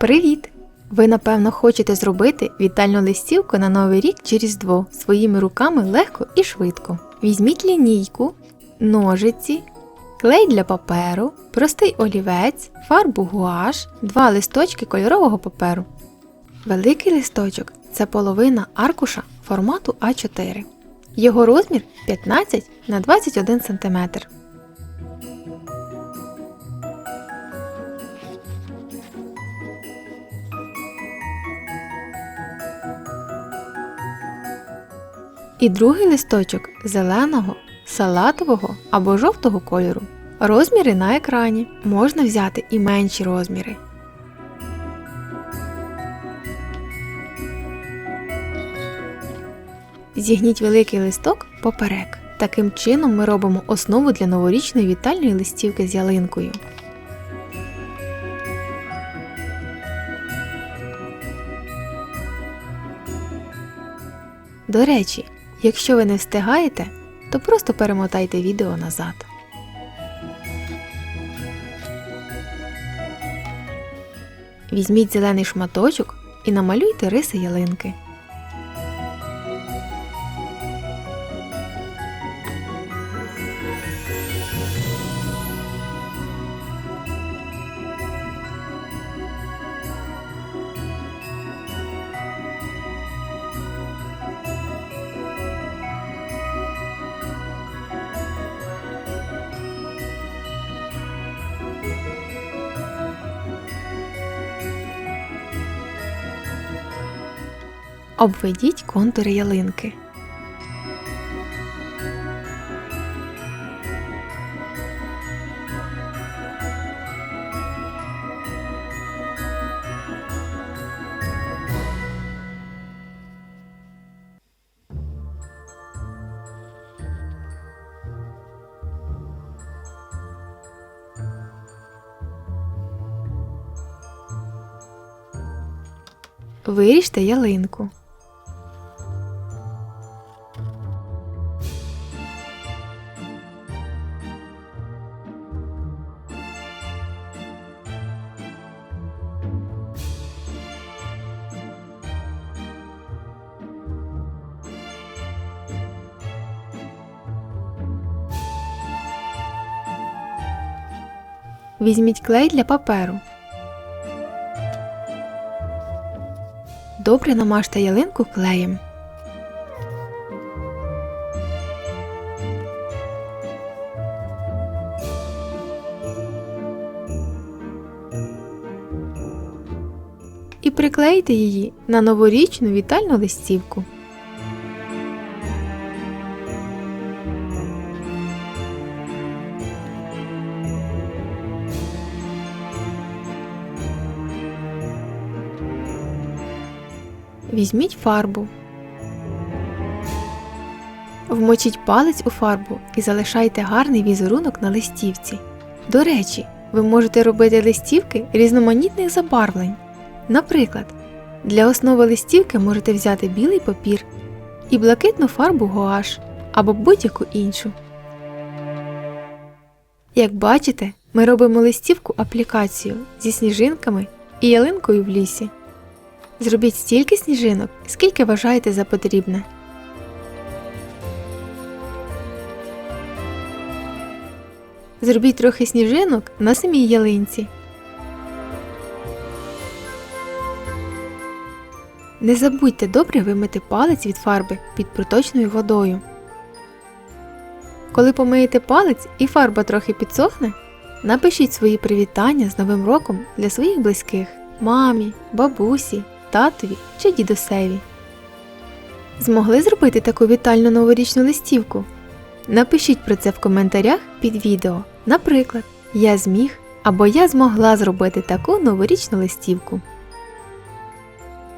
Привіт! Ви напевно хочете зробити вітальну листівку на Новий рік чи Різдво своїми руками легко і швидко. Візьміть лінійку, ножиці, клей для паперу, простий олівець, фарбу гуаш, два листочки кольорового паперу. Великий листочок це половина аркуша формату А4. Його розмір 15 на 21 см. І другий листочок зеленого, салатового або жовтого кольору. Розміри на екрані. Можна взяти і менші розміри. Зігніть великий листок поперек. Таким чином ми робимо основу для новорічної вітальної листівки з ялинкою. До речі, якщо ви не встигаєте, то просто перемотайте відео назад. Візьміть зелений шматочок і намалюйте риси ялинки. Обведіть контури ялинки. Виріжте ялинку. Візьміть клей для паперу. Добре намажте ялинку клеєм. І приклейте її на новорічну вітальну листівку. Візьміть фарбу. Вмочіть палець у фарбу і залишайте гарний візерунок на листівці. До речі, ви можете робити листівки різноманітних забарвлень. Наприклад, для основи листівки можете взяти білий папір і блакитну фарбу гуаш або будь-яку іншу. Як бачите, ми робимо листівку аплікацію зі сніжинками і ялинкою в лісі. Зробіть стільки сніжинок, скільки вважаєте за потрібне. Зробіть трохи сніжинок на самій ялинці. Не забудьте добре вимити палець від фарби під проточною водою. Коли помиєте палець і фарба трохи підсохне, напишіть свої привітання з Новим роком для своїх близьких мамі, бабусі, татові чи дідусеві. Змогли зробити таку вітальну новорічну листівку? Напишіть про це в коментарях під відео. Наприклад, я зміг або я змогла зробити таку новорічну листівку.